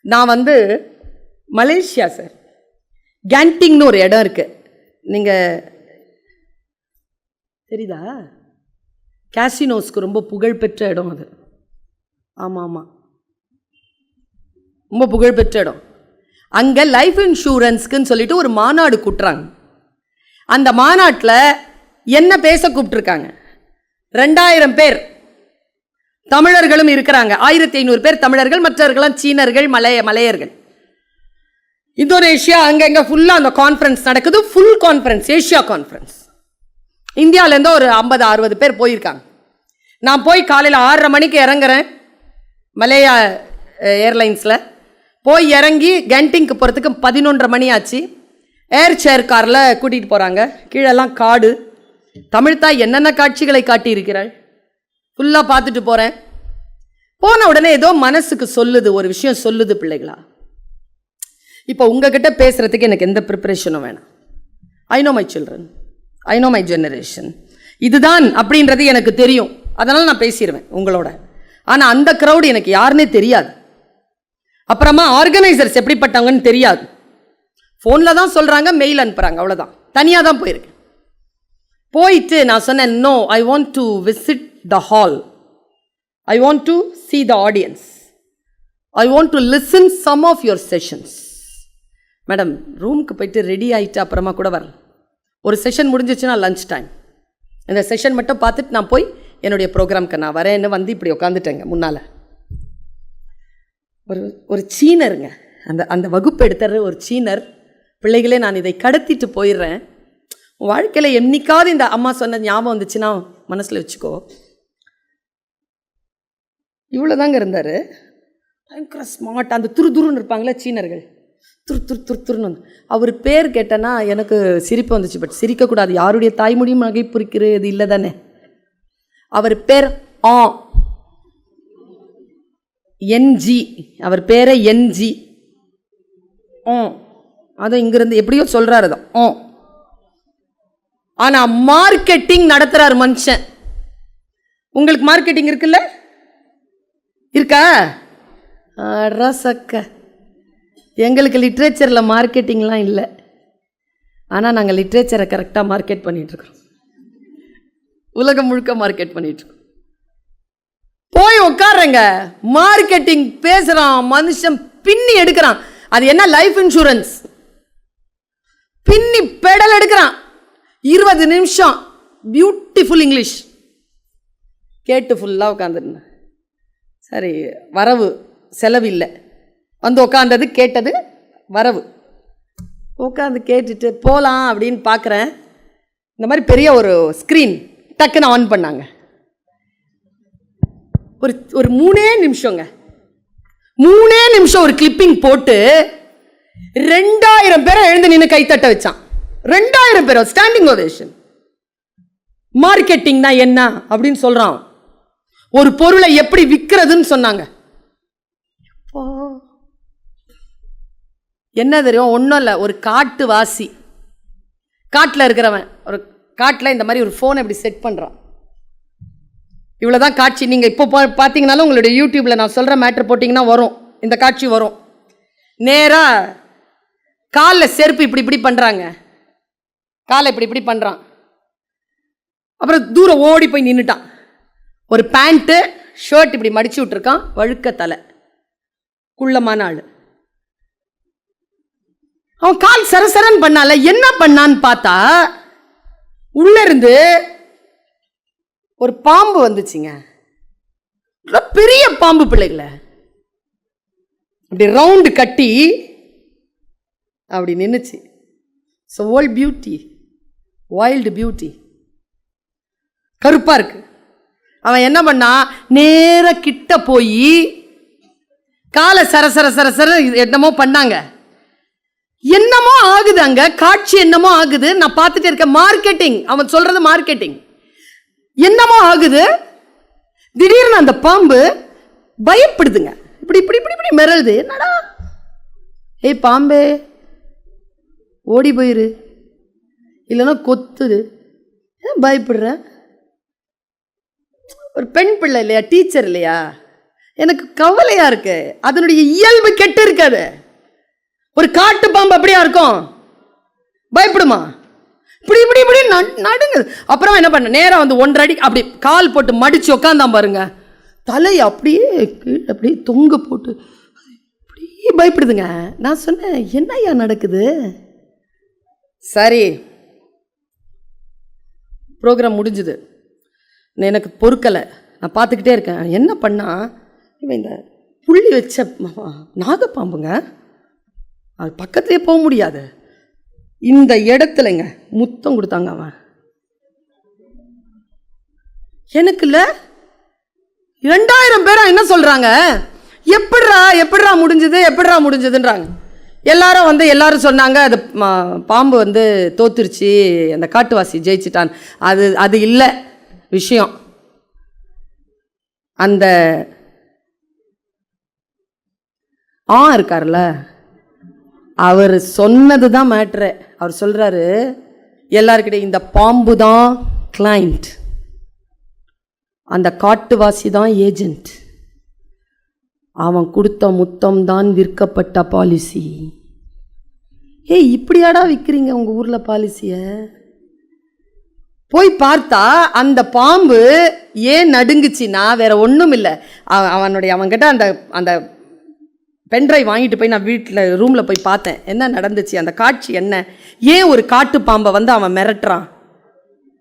நான் வந்து Malaysia sir கேண்டிங்னு ஒரு இடம் இருக்குது நீங்கள் தெரியுதா? கேசினோஸ்க்கு ரொம்ப புகழ்பெற்ற இடம் அது. ஆமாம். ஆமாம் ரொம்ப புகழ்பெற்ற இடம். அங்கே லைஃப் இன்சூரன்ஸ்க்குன்னு சொல்லிட்டு ஒரு மாநாடு கூட்டுறாங்க. அந்த மாநாட்டில் என்ன பேச கூப்பிட்டுருக்காங்க? ரெண்டாயிரம் பேர். தமிழர்களும் இருக்கிறாங்க. ஆயிரத்தி ஐநூறு பேர் தமிழர்கள் மற்றவர்களாம் சீனர்கள் மலைய மலையர்கள். இந்தோனேஷியா அங்கங்க ஃபுல்லாக அந்த கான்ஃபரன்ஸ் நடக்குது. ஃபுல் கான்ஃபரன்ஸ் ஏஷியா கான்ஃபரன்ஸ் இந்தியாவிலேருந்து ஒரு ஐம்பது அறுபது பேர் போயிருக்காங்க. நான் போய் காலையில் ஆறரை மணிக்கு இறங்குறேன். மலேயா ஏர்லைன்ஸில் போய் இறங்கி கேண்டிங்க்கு போகிறதுக்கு பதினொன்றரை மணி ஆச்சு. ஏர் சேர் காரில் கூட்டிகிட்டு போகிறாங்க கீழெல்லாம் காடு. தமிழ்த்தாய் என்னென்ன காட்சிகளை காட்டியிருக்கிறாள்? ஃபுல்லாக பார்த்துட்டு போகிறேன் போன உடனே ஏதோ மனசுக்கு சொல்லுது ஒரு விஷயம் சொல்லுது பிள்ளைகளா. இப்போ உங்ககிட்ட பேசுகிறதுக்கு எனக்கு எந்த ப்ரிப்பரேஷனும் வேணாம். I know my children I know my generation இதுதான் அப்படின்றது எனக்கு தெரியும். அதனால் நான் பேசிடுவேன் உங்களோட. ஆனால் அந்த க்ரௌடு எனக்கு யாருன்னே தெரியாது. அப்புறமா ஆர்கனைசர்ஸ் எப்படிப்பட்டவங்கன்னு தெரியாது. ஃபோனில் தான் சொல்கிறாங்க மெயில் அனுப்புகிறாங்க அவ்வளோதான் தனியாக தான் போயிருக்கேன். போயிட்டு நான் சொன்னேன் no I want to visit the hall I want to see the audience I want to listen some of your sessions madam ரூமுக்கு போயிட்டு ரெடி ஆகிட்டு அப்புறமா கூட வரலாம். ஒரு செஷன் முடிஞ்சிச்சுன்னா லஞ்ச் டைம் இந்த செஷன் மட்டும் பார்த்துட்டு நான் போய் என்னுடைய ப்ரோக்ராம்க்கு நான் வரேன்னு வந்து இப்படி உட்காந்துட்டேங்க முன்னால். ஒரு ஒரு சீனருங்க. அந்த அந்த வகுப்பு எடுத்துற ஒரு சீனர். பிள்ளைகளே நான் இதை கடத்திட்டு போயிடுறேன். வாழ்க்கையில் என்னைக்காவது இந்த அம்மா சொன்ன ஞாபகம் வந்துச்சுன்னா மனசில் வச்சுக்கோ. இவ்வளோதாங்க இருந்தார். பயங்கர ஸ்மார்ட் அந்த துரு துருன்னு இருப்பாங்களே சீனர்கள். துரு துரு துரு துருன்னு அவர் பேர் கேட்டேன்னா எனக்கு சிரிப்பு வந்துச்சு. பட் சிரிக்கக்கூடாது யாருடைய தாய்மொழியும் நகைப்புரிக்கிறது இல்லை தானே அவர் பேர் ஆ. என்ஜி அவர் பேரை என்ஜி ஓ அதை இங்கிருந்து எப்படியோ சொல்கிறாரு தான் ஓ ஆனால் மார்க்கெட்டிங் நடத்துகிறார் மனுஷன். உங்களுக்கு மார்க்கெட்டிங் இருக்குல்ல? இருக்கா? ரசக்க எங்களுக்கு லிட்ரேச்சரில் மார்க்கெட்டிங்லாம் இல்லை. ஆனால் நாங்கள் லிட்ரேச்சரை கரெக்டாக மார்க்கெட் பண்ணிகிட்ருக்கோம் உலகம் முழுக்க மார்க்கெட் பண்ணிகிட்ருக்கோம் போய் உட்காருங்க மார்க்கெட்டிங் பேசுகிறான் மனுஷன் பின்னி எடுக்கிறான். அது என்ன லைஃப் இன்சூரன்ஸ் பின்னி பெடல் எடுக்கிறான். இருபது நிமிஷம் பியூட்டிஃபுல் இங்கிலீஷ் கேட்டு ஃபுல்லாக உட்காந்துருந்தேன் சரி வரவு செலவில்லை. வந்து உட்காந்தது கேட்டது வரவு. உட்காந்து கேட்டுட்டு போகலாம் அப்படின்னு பார்க்குறேன் இந்த மாதிரி பெரிய ஒரு ஸ்க்ரீன் டக்குன்னு ஆன் பண்ணாங்க. ஒரு ஒரு மூணே நிமிஷங்க. மூணே நிமிஷம் ஒரு கிளிப்பிங் போட்டு ரெண்டாயிரம் பேரை எழுந்து நின்று கைத்தட்ட வச்சான். ரெண்டாயிரம் பேர் ஸ்டாண்டிங் ஓவேஷன் மார்க்கெட்டிங்னா என்ன? அப்படின்னு சொல்கிறான் ஒரு பொருளை எப்படி விற்கிறதுன்னு சொன்னாங்க. என்ன தெரியும்? ஒன்றும் இல்லை. ஒரு காட்டு வாசி காட்டில் இருக்கிறவன். ஒரு காட்டில் இந்த மாதிரி ஒரு ஃபோனை இப்படி செட் பண்ணுறான் இவ்வளோதான் காட்சி. நீங்கள் இப்போ பார்த்தீங்கனாலும் உங்களுடைய யூடியூப்பில் நான் சொல்கிற மேட்ரு போட்டிங்கன்னா வரும். இந்த காட்சி வரும். நேராக காலில் செருப்பு இப்படி இப்படி பண்ணுறாங்க காலை இப்படி இப்படி பண்ணுறான் அப்புறம் தூரம் ஓடி போய் நின்றுட்டான் ஒரு பேண்ட்டு ஷர்ட் இப்படி மடிச்சு விட்ருக்கான் வழுக்க தலை. குள்ளமான ஆள். அவன் கால் சரசரன் பண்ணால என்ன பண்ணான்னு பார்த்தா உள்ள இருந்து ஒரு பாம்பு வந்துச்சுங்க. பெரிய பாம்பு பிள்ளைகளை. அப்படி ரவுண்டு கட்டி அப்படி நின்றுச்சு so old beauty wild beauty கருப்பாக இருக்குது அவன் என்ன பண்ணா? நேர கிட்ட போய் காலை சர சர சர சர என்னமோ பண்ணாங்க. என்னமோ ஆகுது அங்க? காட்சி என்னமோ ஆகுது? நான் பார்த்துட்டே இருக்கேன். மார்க்கெட்டிங் அவன் சொல்றது மார்க்கெட்டிங் என்னமோ ஆகுது? திடீர்னு அந்த பாம்பு பயப்படுதுங்க. இப்படி இப்படி இப்படி இப்படி மிரளுது. என்னடா? ஏய் பாம்பே ஓடி போயிரு. இல்லைன்னா கொத்துது. பயப்படுறேன் ஒரு பெண் பிள்ளை இல்லையா டீச்சர் இல்லையா? எனக்கு கவலையாக இருக்கு. அதனுடைய இயல்பு கெட்டு இருக்காது. ஒரு காட்டு பாம்பு அப்படியா இருக்கும்? பயப்படுமா? இப்படி இப்படி இப்படி நடுங்க. நடுங்குது அப்புறம் என்ன பண்ண? நேரம் வந்து ஒன்றரை அடி அப்படி கால் போட்டு மடிச்சு உட்காந்தான் பாருங்க. தலை அப்படியே கீழே அப்படியே தொங்க போட்டு அப்படியே பயப்படுதுங்க. நான் சொன்னேன் என்னய்யா நடக்குது? சரி. ப்ரோக்ராம் முடிஞ்சுது. எனக்கு பொறுக்கலை. நான் பார்த்துக்கிட்டே இருக்கேன். என்ன பண்ணா? இவன் இந்த புள்ளி வச்ச நாகப்பாம்புங்க. அது பக்கத்துலேயே போக முடியாது. இந்த இடத்துலங்க முத்தம் கொடுத்தாங்க அவன். எனக்கு இல்லை ரெண்டாயிரம் பேரா என்ன சொல்கிறாங்க எப்படிரா எப்படிரா முடிஞ்சது எப்படிரா முடிஞ்சதுன்றாங்க. எல்லாரும் வந்து எல்லாரும் சொன்னாங்க அது பாம்பு வந்து தோத்துருச்சு அந்த காட்டுவாசி ஜெயிச்சிட்டான். அது அது இல்லை. விஷயம். அந்த ஆ இருக்கார்ல அவர் சொன்னது தான் மேட்ரு அவர் சொல்கிறாரு எல்லாருக்கிட்டையும் இந்த பாம்பு தான் கிளைண்ட் அந்த காட்டுவாசி தான் ஏஜென்ட் அவன் கொடுத்த முத்தம் தான் விற்கப்பட்ட பாலிசி ஏய் இப்படியாடா விற்கிறீங்க உங்கள் ஊரில் பாலிசியை போய் பார்த்தா அந்த பாம்பு ஏன் நடுங்குச்சின்னா வேற ஒன்றும் இல்லை அவனுடைய அவன்கிட்ட அந்த அந்த பென்ட்ரைவ் வாங்கிட்டு போய் நான் வீட்டில் ரூமில் போய் பார்த்தேன். என்ன நடந்துச்சு? அந்த காட்சி என்ன? ஏன் ஒரு காட்டு பாம்பை வந்து அவன் மிரட்டுறான்?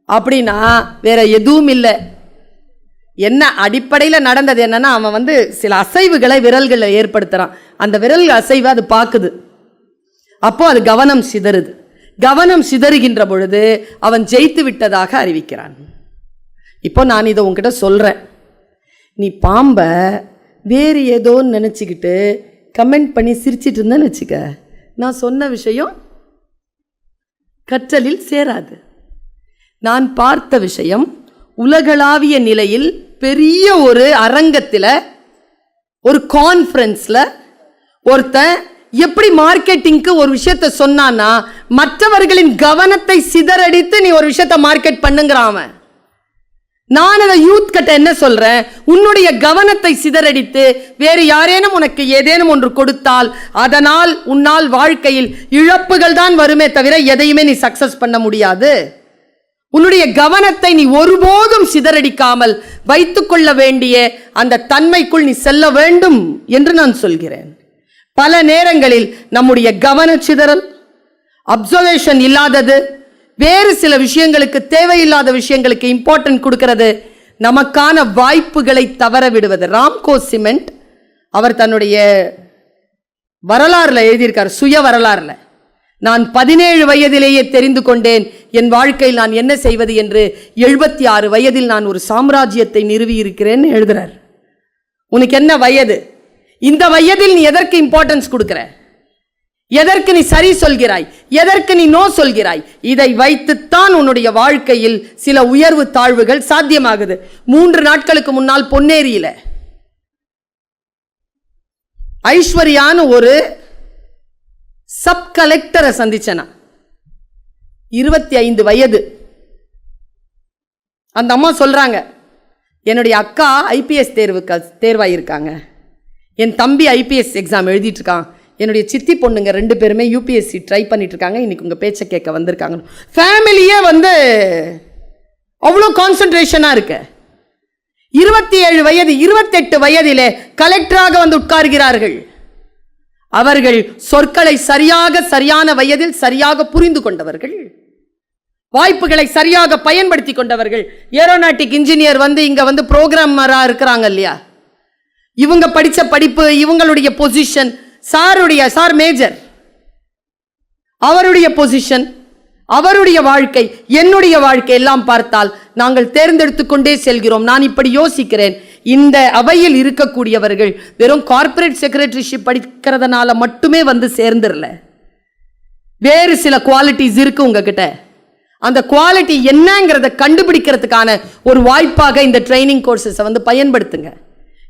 அப்படின்னா வேற எதுவும் இல்லை என்ன அடிப்படையில் நடந்தது என்னன்னா அவன் வந்து சில அசைவுகளை விரல்களில் ஏற்படுத்துகிறான் அந்த விரல் அசைவை அது பார்க்குது. அப்போது அது கவனம் சிதறுது. கவனம் சிதறுகின்ற பொழுது அவன் ஜெயித்து விட்டதாக அறிவிக்கிறான். இப்போ நான் இதை உன்கிட்ட சொல்கிறேன் நீ பாம்பை வேறு ஏதோன்னு நினச்சிக்கிட்டு கமெண்ட் பண்ணி சிரிச்சிட்டு இருந்தேன்னு வச்சுக்க நான் சொன்ன விஷயம் கற்றலில் சேராது. நான் பார்த்த விஷயம் உலகளாவிய நிலையில் பெரிய ஒரு அரங்கத்தில் ஒரு கான்ஃபரன்ஸில் ஒருத்தன் எப்படி மார்க்கெட்டிங்க்கு ஒரு விஷயத்த சொன்னான்னா மற்றவர்களின் கவனத்தை சிதறடித்து நீ ஒரு விஷயத்த மார்க்கெட் பண்ணுங்கிறான் அவன். நான் அதை யூத் கிட்ட என்ன சொல்றேன்? உன்னுடைய கவனத்தை சிதறடித்து வேறு யாரேனும் உனக்கு ஏதேனும் ஒன்று கொடுத்தால் அதனால் உன்னால் வாழ்க்கையில் இழப்புகள் தான் வருமே தவிர எதையுமே நீ சக்சஸ் பண்ண முடியாது. உன்னுடைய கவனத்தை நீ ஒருபோதும் சிதறடிக்காமல் வைத்துக்கொள்ள வேண்டிய அந்த தன்மைக்குள் நீ செல்ல வேண்டும் என்று நான் சொல்கிறேன். பல நேரங்களில் நம்முடைய கவன சிதறல் அப்சர்வேஷன் இல்லாதது வேறு சில விஷயங்களுக்கு தேவையில்லாத விஷயங்களுக்கு இம்பார்ட்டன்ட் கொடுக்கிறது நமக்கான வாய்ப்புகளை தவற விடுவது. ராம்கோ சிமெண்ட் அவர் தன்னுடைய வரலாறுல எழுதியிருக்கார் சுய வரலாறுல. நான் பதினேழு வயதிலேயே தெரிந்து கொண்டேன் என் வாழ்க்கையில் நான் என்ன செய்வது என்று எழுபத்தி ஆறு வயதில் நான் ஒரு சாம்ராஜ்யத்தை நிறுவி இருக்கிறேன்னு எழுதுறார். உனக்கு என்ன வயது? இந்த வயதில் நீ எதற்கு இம்பார்ட்டன்ஸ் கொடுக்கிற? எதற்கு நீ சரி சொல்கிறாய்? எதற்கு நீ நோ சொல்கிறாய்? இதை வைத்துத்தான் உன்னுடைய வாழ்க்கையில் சில உயர்வு தாழ்வுகள் சாத்தியமாகுது. மூன்று நாட்களுக்கு முன்னால் பொன்னேரியில ஐஸ்வர்யான்னு ஒரு சப் கலெக்டரை சந்திச்சனா. இருபத்தி ஐந்து வயது. அந்த அம்மா சொல்றாங்க என்னுடைய அக்கா ஐபிஎஸ் தேர்வுக்கு தேர்வாயிருக்காங்க. என் தம்பி ஐபிஎஸ் எக்ஸாம் எழுதிட்டுருக்கான். என்னுடைய சித்தி பொண்ணுங்க ரெண்டு பேருமே யூபிஎஸ்சி ட்ரை பண்ணிட்டு இருக்காங்க இன்னைக்கு உங்கள் பேச்சை கேட்க வந்திருக்காங்க. ஃபேமிலியே வந்து அவ்வளோ கான்சன்ட்ரேஷனாக இருக்கு. இருபத்தி ஏழு வயது இருபத்தெட்டு வயதிலே கலெக்டராக வந்து உட்கார்கிறார்கள். அவர்கள் சொற்களை சரியாக சரியான வயதில் சரியாக புரிந்து கொண்டவர்கள். வாய்ப்புகளை சரியாக பயன்படுத்தி கொண்டவர்கள். ஏரோநாட்டிக் இன்ஜினியர் வந்து இங்கே வந்து புரோகிராமரா இருக்கிறாங்க இல்லையா? இவங்க படித்த படிப்பு இவங்களுடைய பொசிஷன் சாருடைய சார் மேஜர் அவருடைய பொசிஷன் அவருடைய வாழ்க்கை என்னுடைய வாழ்க்கை எல்லாம் பார்த்தால் நாங்கள் தேர்ந்தெடுத்து கொண்டே செல்கிறோம். நான் இப்படி யோசிக்கிறேன். இந்த அவையில் இருக்கக்கூடியவர்கள் வெறும் கார்ப்பரேட் செக்ரட்டரிஷிப் படிக்கிறதுனால மட்டுமே வந்து சேர்ந்துடல வேறு சில குவாலிட்டிஸ் இருக்கு உங்ககிட்ட. அந்த குவாலிட்டி என்னங்கிறத கண்டுபிடிக்கிறதுக்கான ஒரு வாய்ப்பாக இந்த ட்ரைனிங் கோர்சஸை வந்து பயன்படுத்துங்க.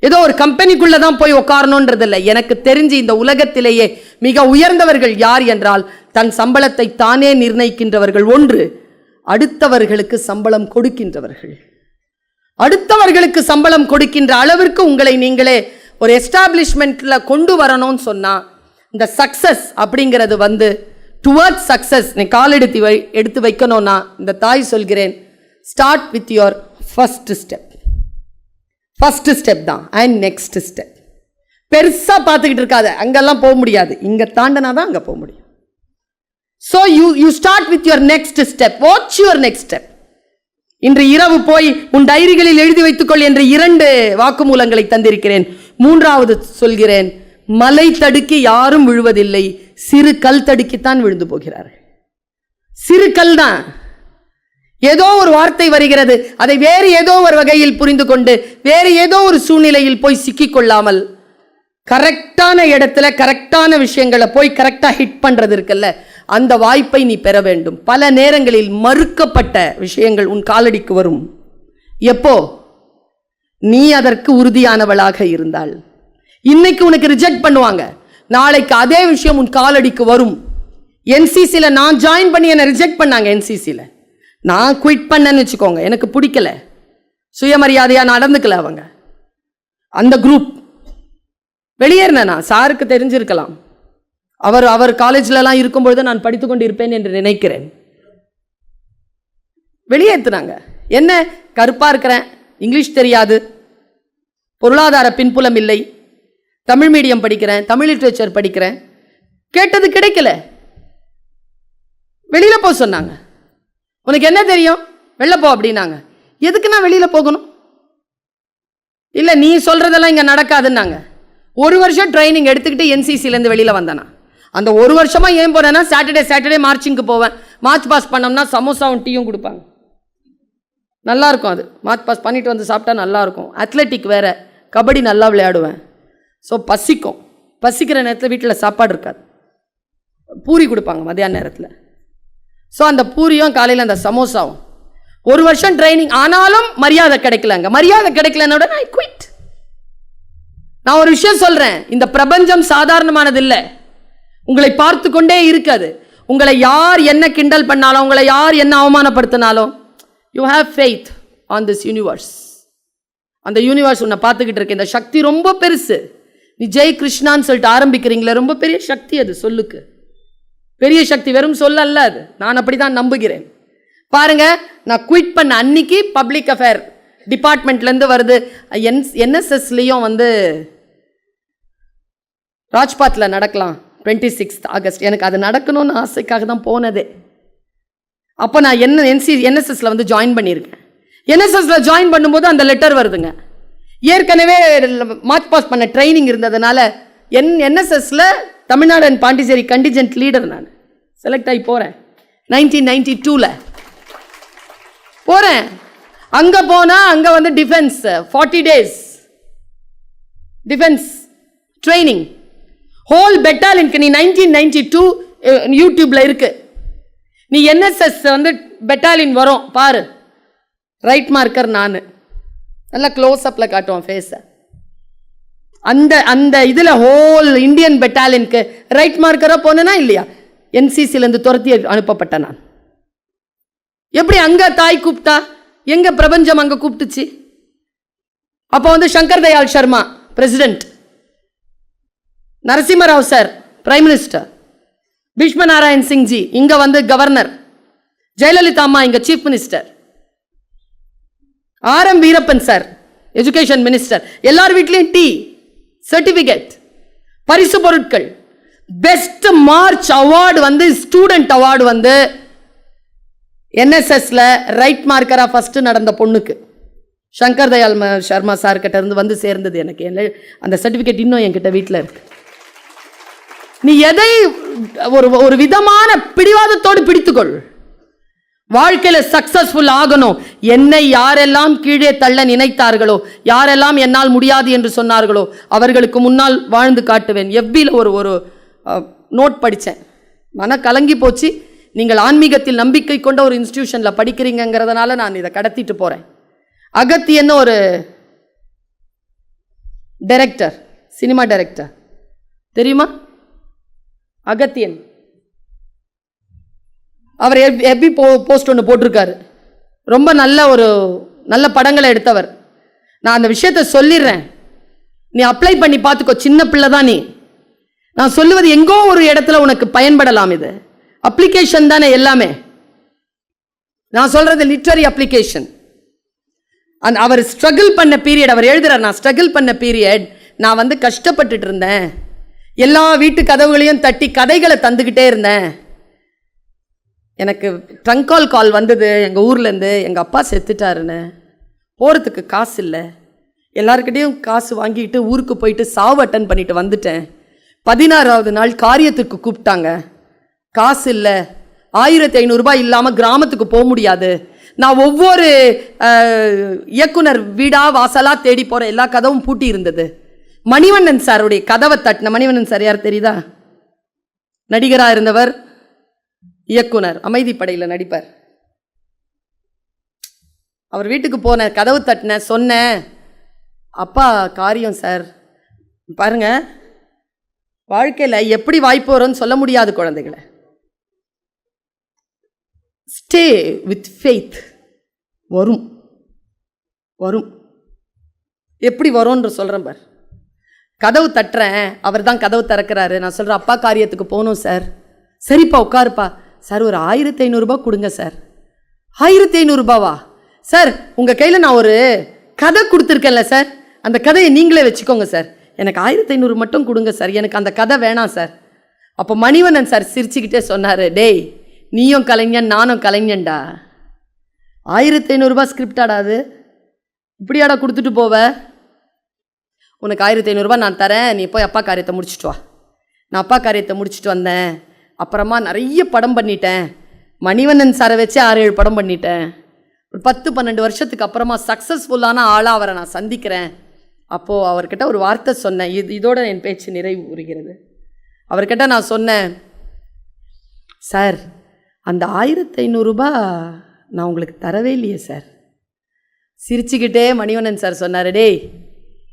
ஏதோ ஒரு கம்பெனிக்குள்ளே தான் போய் உட்காரணுன்றது இல்லை எனக்கு தெரிஞ்சு இந்த உலகத்திலேயே மிக உயர்ந்தவர்கள் யார் என்றால் தன் சம்பளத்தை தானே நிர்ணயிக்கின்றவர்கள் ஒன்று அடுத்தவர்களுக்கு சம்பளம் கொடுக்கின்றவர்கள். அடுத்தவர்களுக்கு சம்பளம் கொடுக்கின்ற அளவிற்கு உங்களை நீங்களே ஒரு எஸ்டாப்ளிஷ்மெண்ட்டில் கொண்டு வரணும்னு சொன்னால் இந்த சக்ஸஸ் அப்படிங்கிறது வந்து டுவர்ட்ஸ் சக்ஸஸ் நீ கால் எடுத்து வை எடுத்து வைக்கணும்னா இந்த தாய் சொல்கிறேன் start with your first step first step தான் அண்ட் நெக்ஸ்ட் ஸ்டெப் பெருசாக பார்த்துக்கிட்டு இருக்காத அங்கெல்லாம் போக முடியாது. இங்கே தாண்டனா தான் அங்கே போக முடியும். So you you start with your next step watch your next step இன்று இரவு போய் உன் டைரிகளில் எழுதி வைத்துக்கொள் என்ற இரண்டு வாக்குமூலங்களை தந்திருக்கிறேன். மூன்றாவது சொல்கிறேன் மலை தடுக்கி யாரும் விழுவதில்லை. சிறு கல் தடுக்கித்தான் விழுந்து போகிறார்கள். சிறு கல் தான். ஏதோ ஒரு வார்த்தை வருகிறது. அதை வேறு ஏதோ ஒரு வகையில் புரிந்து கொண்டு வேறு ஏதோ ஒரு சூழ்நிலையில் போய் சிக்கிக் கொள்ளாமல் கரெக்டான இடத்துல கரெக்டான விஷயங்களை போய் கரெக்டாக ஹிட் பண்ணுறது இருக்குல்ல அந்த வாய்ப்பை நீ பெற வேண்டும். பல நேரங்களில் மறுக்கப்பட்ட விஷயங்கள் உன் காலடிக்கு வரும். எப்போ? நீ அதற்கு உறுதியானவளாக இருந்தால். இன்னைக்கு உனக்கு ரிஜெக்ட் பண்ணுவாங்க. நாளைக்கு அதே விஷயம் உன் காலடிக்கு வரும். என்சிசியில் நான் ஜாயின் பண்ணி என்னை ரிஜெக்ட் பண்ணாங்க என்சிசியில் நான் குயிட் பண்ணேன்னு வச்சுக்கோங்க. எனக்கு பிடிக்கல. சுயமரியாதையாக நடந்துக்கல அவங்க. அந்த குரூப் வெளியேறினேன் நான். சாருக்கு தெரிஞ்சிருக்கலாம். அவர் அவர் காலேஜ்லலாம் இருக்கும்பொழுது நான் படித்து கொண்டு இருப்பேன் என்று நினைக்கிறேன். வெளியேற்றுனாங்க. என்ன? கருப்பாக இருக்கிறேன். இங்கிலீஷ் தெரியாது. பொருளாதார பின்புலம் இல்லை. தமிழ் மீடியம் படிக்கிறேன். தமிழ் லிட்ரேச்சர் படிக்கிறேன். கேட்டது கிடைக்கல. வெளியில் போக சொன்னாங்க. உனக்கு என்ன தெரியும்? வெளில போ அப்படின்னாங்க. எதுக்கு நான் வெளியில் போகணும்? இல்லை நீ சொல்கிறதெல்லாம் இங்கே நடக்காதுன்னாங்க. ஒரு வருஷம் ட்ரைனிங் எடுத்துக்கிட்டு என்சிசிலேருந்து வெளியில் வந்தேனா. அந்த ஒரு வருஷமாக ஏன் போனேன்னா சாட்டர்டே சாட்டர்டே மார்ச்சிங்க்கு போவேன். மார்ச் பாஸ் பண்ணோம்னா சமோசாவும் டீயும் கொடுப்பாங்க. நல்லாயிருக்கும் அது. மார்ச் பாஸ் பண்ணிட்டு வந்து சாப்பிட்டா நல்லாயிருக்கும். அத்லெட்டிக் வேறு. கபடி நல்லா விளையாடுவேன். ஸோ பசிக்கும். பசிக்கிற நேரத்தில் வீட்டில் சாப்பாடு இருக்காது. பூரி கொடுப்பாங்க மதியான நேரத்தில். ஸோ அந்த பூரியும் காலையில் அந்த சமோசாவும். ஒரு வருஷம் ட்ரைனிங் ஆனாலும் மரியாதை கிடைக்கலங்க மரியாதை கிடைக்கலன்னு ஐ குவிட் நான் ஒரு விஷயம் சொல்கிறேன் இந்த பிரபஞ்சம் சாதாரணமானது இல்லை உங்களை பார்த்து கொண்டே இருக்காது. உங்களை யார் என்ன கிண்டல் பண்ணாலும் உங்களை யார் என்ன அவமானப்படுத்தினாலும் you have faith on this universe அந்த யூனிவர்ஸ் உன்னை பார்த்துக்கிட்டு இருக்க. இந்த சக்தி ரொம்ப பெருசு. நீ ஜெய் கிருஷ்ணான்னு சொல்லிட்டு ஆரம்பிக்கிறீங்களே ரொம்ப பெரிய சக்தி அது சொல்லுக்கு. பெரிய சக்தி வெறும் சொல்ல அல்ல அது. நான் அப்படிதான் நம்புகிறேன். பாருங்க நான் குயிட் பண்ண அன்னைக்கு பப்ளிக் அஃபேர் டிபார்ட்மெண்ட்லேருந்து வருது. என் என்எஸ்எஸ்லேயும் வந்து ராஜ்பாத்தில் நடக்கலாம். Twenty sixth August. எனக்கு அது நடக்கணும்னு ஆசைக்காக தான் போனதே. அப்போ நான் என்ன என்சி என்எஸ்எஸ்ல வந்து ஜாயின் பண்ணியிருக்கேன். என்எஸ்எஸ்ல ஜாயின் பண்ணும்போது அந்த லெட்டர் வருதுங்க. ஏற்கனவே மார்ச் பாஸ் பண்ண ட்ரைனிங் இருந்ததுனால என் என்எஸ்எஸ்ல Tamil Nadu and Pondicherry contingent leader நான். செலக்ட் ஆகி போகிறேன் நைன்டீன் நைன்டி டூவில் போகிறேன் அங்கே போனால் அங்கே வந்து defence forty days defence training whole பெட்டாலியனுக்கு நீ நைன்டீன் நைன்டி டூ யூடியூப்பில் இருக்கு. நீ என்எஸ்எஸ் வந்து பெட்டாலியன் வரும். பாரு. ரைட் மார்க்கர் நான். நல்லா க்ளோஸ் அப்பில் காட்டுவோம் ஃபேஸை அந்த அந்த இதில் ஹோல் இந்தியன் பெட்டாலியனுக்கு ரைட் மார்க்கராக போனேனா இல்லையா? என்சிசிலேருந்து துரத்தி அனுப்பப்பட்டேன் நான். எப்படி அங்கே தாய் கூப்பிட்டா எங்கே பிரபஞ்சம் அங்கே கூப்பிட்டுச்சு அப்போ வந்து Shankar Dayal Sharma president Narasimharao sir prime minister Bhishma Narayan Singhji இங்கே வந்து கவர்னர் ஜெயலலிதா அம்மா இங்கே chief minister R M Veerappan sir education minister எல்லார் வீட்லேயும் டீ சர்டிபிகேட் பரிசு பொருட்கள். பெஸ்ட் மார்ச் அவார்டு வந்து ஸ்டூடெண்ட் அவார்டு வந்து என்எஸ்எஸ்ல ரைட் மார்க்கரா ஃபர்ஸ்ட் நடந்த பொண்ணுக்கு. சங்கர் தயால் சர்மா சார் கிட்ட இருந்து வந்து சேர்ந்தது எனக்கு. அந்த சர்டிபிகேட் இன்னும் என்கிட்ட வீட்டில் இருக்கு. நீ எதை ஒரு ஒரு விதமான பிடிவாதத்தோடு பிடித்துக்கொள். வாழ்க்கையில சக்சஸ்ஃபுல் ஆகணும். என்னை யாரெல்லாம் கீழே தள்ள நினைத்தார்களோ யாரெல்லாம் என்னால் முடியாது என்று சொன்னார்களோ அவர்களுக்கு முன்னால் வாழ்ந்து காட்டுவேன். எவ்வியில் ஒரு ஒரு நோட் படித்தேன் மன கலங்கி போச்சு. நீங்கள் ஆன்மீகத்தில் நம்பிக்கை கொண்ட ஒரு இன்ஸ்டியூஷனில் படிக்கிறீங்கங்கிறதுனால நான் இதை கடத்திட்டு போகிறேன் அகத்தியன்னு ஒரு டைரக்டர் சினிமா டைரக்டர் தெரியுமா? அகத்தியன். அவர் எப்பி போ போஸ்ட் ஒன்று போட்டிருக்காரு. ரொம்ப நல்ல ஒரு நல்ல படங்களை எடுத்தவர். நான் அந்த விஷயத்த சொல்லிடுறேன். நீ அப்ளை பண்ணி பார்த்துக்கோ சின்ன பிள்ளை தான் நீ. நான் சொல்லுவது எங்கோ ஒரு இடத்துல உனக்கு பயன்படலாம் இது. அப்ளிகேஷன் தானே எல்லாமே. நான் சொல்றது லிட்ரரி அப்ளிகேஷன் அந்த அவர் ஸ்ட்ரகிள் பண்ண பீரியட் அவர் எழுதுறார் நான் ஸ்ட்ரகிள் பண்ண பீரியட் நான் வந்து கஷ்டப்பட்டுட்டு இருந்தேன். எல்லா வீட்டு கதவுகளையும் தட்டி கதைகளை தந்துக்கிட்டே இருந்தேன். எனக்கு ட்ரங்க் கால் கால் வந்தது. எங்கள் ஊர்லேருந்து எங்கள் அப்பா செத்துட்டாருன்னு. போகிறதுக்கு காசு இல்லை. எல்லாருக்கிட்டேயும் காசு வாங்கிட்டு ஊருக்கு போயிட்டு சாவு அட்டன் பண்ணிட்டு வந்துட்டேன். பதினாறாவது நாள் காரியத்துக்கு கூப்பிட்டாங்க. காசு இல்லை. ஆயிரத்தி ஐநூறுரூபா இல்லாமல் கிராமத்துக்கு போக முடியாது. நான் ஒவ்வொரு இயக்குனர் வீடா வாசலாக தேடி போகிற எல்லா கதவும் பூட்டி இருந்தது. மணிவண்ணன் சாருடைய கதவை தட்டின மணிவண்ணன் சார் யார் தெரியுதா? நடிகராக இருந்தவர். இயக்குனர் அமைதிப்படையில் நடிப்பார். அவர் வீட்டுக்கு போனேன் கதவு தட்டினேன் சொன்னேன் அப்பா காரியம் சார். பாருங்க வாழ்க்கையில் எப்படி வாய்ப்பு வரும்னு சொல்ல முடியாது குழந்தைகளை. ஸ்டே வித் ஃபெய்த் வரும். வரும். எப்படி வரும்ன்ற சொல்கிறேன் பார். கதவு தட்டுறேன் அவர் தான் கதவு திறக்கிறாரு. நான் சொல்கிறேன் அப்பா காரியத்துக்கு போகணும் சார். சரிப்பா உட்காருப்பா. சார் ஒரு ஆயிரத்தி ஐநூறுரூபா கொடுங்க சார். ஆயிரத்தி ஐநூறுரூபாவா சார் உங்கள் கையில் நான் ஒரு கதை கொடுத்துருக்கேன்ல சார். அந்த கதையை நீங்களே வச்சுக்கோங்க சார். எனக்கு ஆயிரத்தி ஐநூறு மட்டும் கொடுங்க சார். எனக்கு அந்த கதை வேணாம் சார். அப்போ மணிவண்ணன் சார் சிரிச்சுக்கிட்டே சொன்னார் டேய் நீயும் கலைஞன் நானும் கலைஞன்டா. ஆயிரத்தி ஐநூறுரூபா ஸ்கிரிப்டாடா அது? இப்படியாடா கொடுத்துட்டு போவ? உனக்கு ஆயிரத்தி ஐநூறுரூபா நான் தரேன். நீ போய் அப்பா காரியத்தை முடிச்சிட்டு வா. நான் அப்பா காரியத்தை முடிச்சுட்டு வந்தேன். அப்புறமா நிறைய படம் பண்ணிட்டேன். மணிவண்ணன் சாரை வச்சு ஆறு ஏழு படம் பண்ணிட்டேன். ஒரு பத்து பன்னெண்டு வருஷத்துக்கு அப்புறமா சக்ஸஸ்ஃபுல்லான ஆளாக அவரை நான் சந்திக்கிறேன். அப்போது அவர்கிட்ட ஒரு வார்த்தை சொன்னேன். இது இதோட என் பேச்சு நிறைவு கூறுகிறது. அவர்கிட்ட நான் சொன்னேன் சார் அந்த ஆயிரத்தி ஐநூறுரூபா நான் உங்களுக்கு தரவே இல்லையே சார். சிரிச்சுக்கிட்டே மணிவண்ணன் சார் சொன்னார் டேய்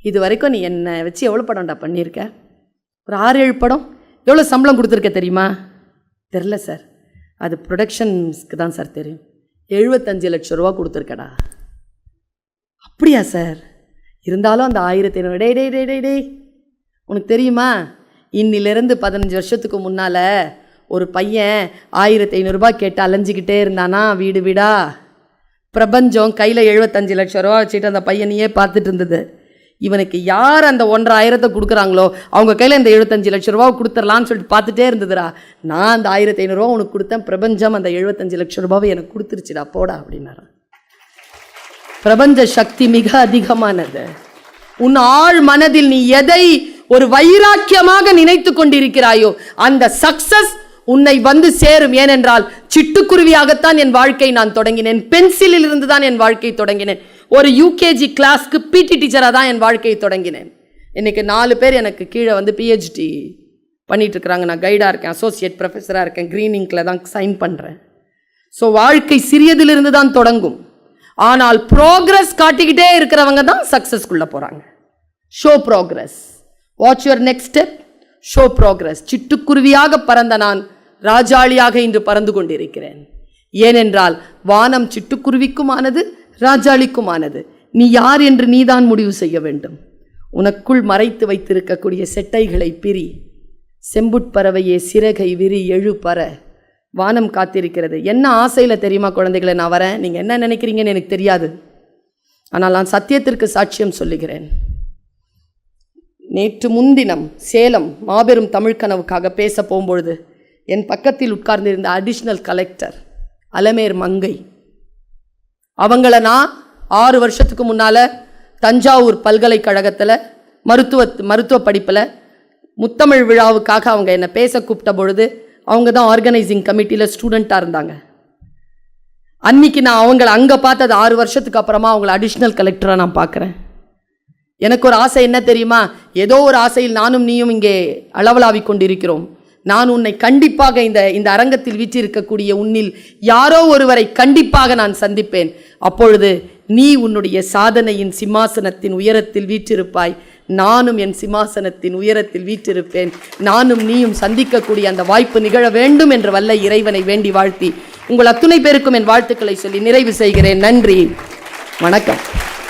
இது வரைக்கும் நீ என்னை வச்சு எவ்வளோ படம்டா பண்ணியிருக்க? ஒரு ஆறு ஏழு படம்? எவ்வளோ சம்பளம் கொடுத்துருக்க தெரியுமா? தெரில சார். அது ப்ரொடக்ஷன்ஸ்க்கு தான் சார் தெரியும். எழுபத்தஞ்சு லட்ச ரூபா கொடுத்துருக்கடா. அப்படியா சார்? இருந்தாலும் அந்த ஆயிரத்தி ஐநூறு டே டே டே டே டேய். உனக்கு தெரியுமா? இன்னிலிருந்து பதினஞ்சு வருஷத்துக்கு முன்னால் ஒரு பையன் ஆயிரத்தி ஐநூறுரூபா கேட்டு அலைஞ்சிக்கிட்டே இருந்தானா வீடு வீடா? பிரபஞ்சம் கையில் எழுபத்தஞ்சு லட்ச ரூபா வச்சுட்டு அந்த பையனையே பார்த்துட்டு இருந்தது. இவனுக்கு யார் அந்த ஒன்றரை ஆயிரத்தை கொடுக்குறாங்களோ அவங்க கையில் இந்த எழுபத்தஞ்சு லட்ச ரூபா கொடுத்துடலான்னு சொல்லிட்டு பார்த்துட்டே இருந்ததுடா. நான் அந்த ஆயிரத்தி ஐநூறுரூவா உனக்கு கொடுத்தேன் பிரபஞ்சம் அந்த எழுபத்தஞ்சு லட்ச ரூபாவை எனக்கு கொடுத்துருச்சுடா போடா அப்படின்னாரான் பிரபஞ்ச சக்தி மிக அதிகமானது. உன் ஆழ் மனதில் நீ எதை ஒரு வைராக்கியமாக நினைத்து கொண்டிருக்கிறாயோ அந்த சக்சஸ் உன்னை வந்து சேரும். ஏனென்றால் சிட்டுக்குருவியாகத்தான் என் வாழ்க்கை நான் தொடங்கினேன். பென்சிலில் இருந்து தான் என் வாழ்க்கை தொடங்கினேன். ஒரு யூகேஜி கிளாஸ்க்கு பிடி டீச்சராக தான் என் வாழ்க்கையை தொடங்கினேன். இன்னைக்கு நாலு பேர் எனக்கு கீழே வந்து பிஹெச்டி பண்ணிட்டு இருக்கிறாங்க நான் கைடாக இருக்கேன் அசோசியேட் ப்ரொஃபஸராக இருக்கேன் க்ரீனிங்கில் தான் சைன் பண்ணுறேன் ஸோ வாழ்க்கை சிறியதிலிருந்து தான் தொடங்கும். ஆனால் ப்ரோக்ரஸ் காட்டிக்கிட்டே இருக்கிறவங்க தான் சக்ஸஸ்குள்ளே போகிறாங்க show progress watch your next step show progress சிட்டுக்குருவியாக பறந்த நான் ராஜாளியாக இன்று பறந்து கொண்டிருக்கிறேன். ஏனென்றால் வானம் சிட்டுக்குருவிக்குமானது ராஜாளிக்குமானது நீ யார் என்று நீதான் முடிவு செய்ய வேண்டும். உனக்குள் மறைத்து வைத்திருக்கக்கூடிய செட்டைகளை பிரி. செம்புட்பறவையே சிறகை விரி எழு பற. வானம் காத்திருக்கிறது. என்ன ஆசையில் தெரியுமா குழந்தைகளை நான் வரேன்? நீங்கள் என்ன நினைக்கிறீங்கன்னு எனக்கு தெரியாது. ஆனால் நான் சத்தியத்திற்கு சாட்சியம் சொல்லுகிறேன். நேற்று முன்தினம் சேலம் மாபெரும் தமிழ் கனவுக்காக பேச போகும்பொழுது என் பக்கத்தில் உட்கார்ந்திருந்த அடிஷ்னல் கலெக்டர் அலமேர் மங்கை அவங்கள நான் ஆறு வருஷத்துக்கு முன்னால் தஞ்சாவூர் பல்கலைக்கழகத்தில் மருத்துவ மருத்துவ படிப்பில் முத்தமிழ் விழாவுக்காக அவங்க என்னை பேச கூப்பிட்ட பொழுது அவங்க தான் ஆர்கனைசிங் கமிட்டியில் ஸ்டூடெண்ட்டாக இருந்தாங்க. அன்னைக்கு நான் அவங்கள அங்கே பார்த்தது ஆறு வருஷத்துக்கு அப்புறமா அவங்கள அடிஷ்னல் கலெக்டராக நான் பார்க்குறேன். எனக்கு ஒரு ஆசை என்ன தெரியுமா? ஏதோ ஒரு ஆசையில் நானும் நீயும் இங்கே அளவலாவிக் கொண்டிருக்கிறோம். நான் உன்னை கண்டிப்பாக இந்த இந்த அரங்கத்தில் வீற்றிருக்கக்கூடிய உன்னில் யாரோ ஒருவரை கண்டிப்பாக நான் சந்திப்பேன். அப்பொழுது நீ உன்னுடைய சாதனையின் சிம்மாசனத்தின் உயரத்தில் வீற்றிருப்பாய். நானும் என் சிம்மாசனத்தின் உயரத்தில் வீற்றிருப்பேன். நானும் நீயும் சந்திக்கக்கூடிய அந்த வாய்ப்பு நிகழ வேண்டும் என்ற வல்ல இறைவனை வேண்டி வாழ்த்தி உங்கள் அத்துணை பேருக்கும் என் வாழ்த்துக்களை சொல்லி நிறைவு செய்கிறேன். நன்றி. வணக்கம்.